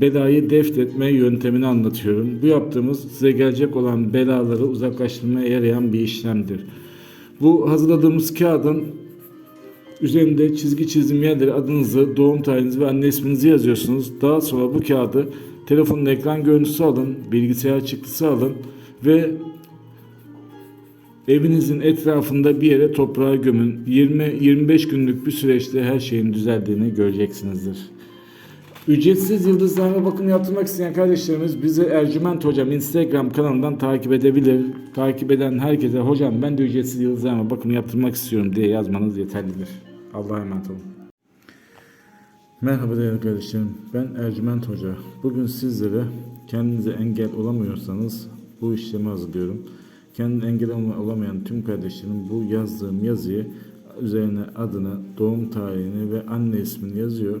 belayı defnetme yöntemini anlatıyorum. Bu yaptığımız size gelecek olan belaları uzaklaştırmaya yarayan bir işlemdir. Bu hazırladığımız kağıdın üzerinde çizgi çizim yerleri adınızı, doğum tarihinizi ve anne isminizi yazıyorsunuz. Daha sonra bu kağıdı telefonun ekran görüntüsü alın, bilgisayar çıktısı alın ve Evinizin etrafında bir yere toprağa gömün. 20-25 günlük bir süreçte her şeyin düzeldiğini göreceksinizdir. Ücretsiz yıldızlarla bakım yaptırmak isteyen kardeşlerimiz bizi Ercüment Hocam Instagram kanalından takip edebilir. Takip eden herkese hocam ben de ücretsiz yıldızlarla bakım yaptırmak istiyorum diye yazmanız yeterlidir. Allah'a emanet olun. Merhaba değerli kardeşlerim. Ben Ercüment Hoca. Bugün sizlere kendinize engel olamıyorsanız bu işlemi hazırlıyorum. Kendine engel olamayan tüm kardeşlerim bu yazdığım yazıyı üzerine adını, doğum tarihini ve anne ismini yazıyor.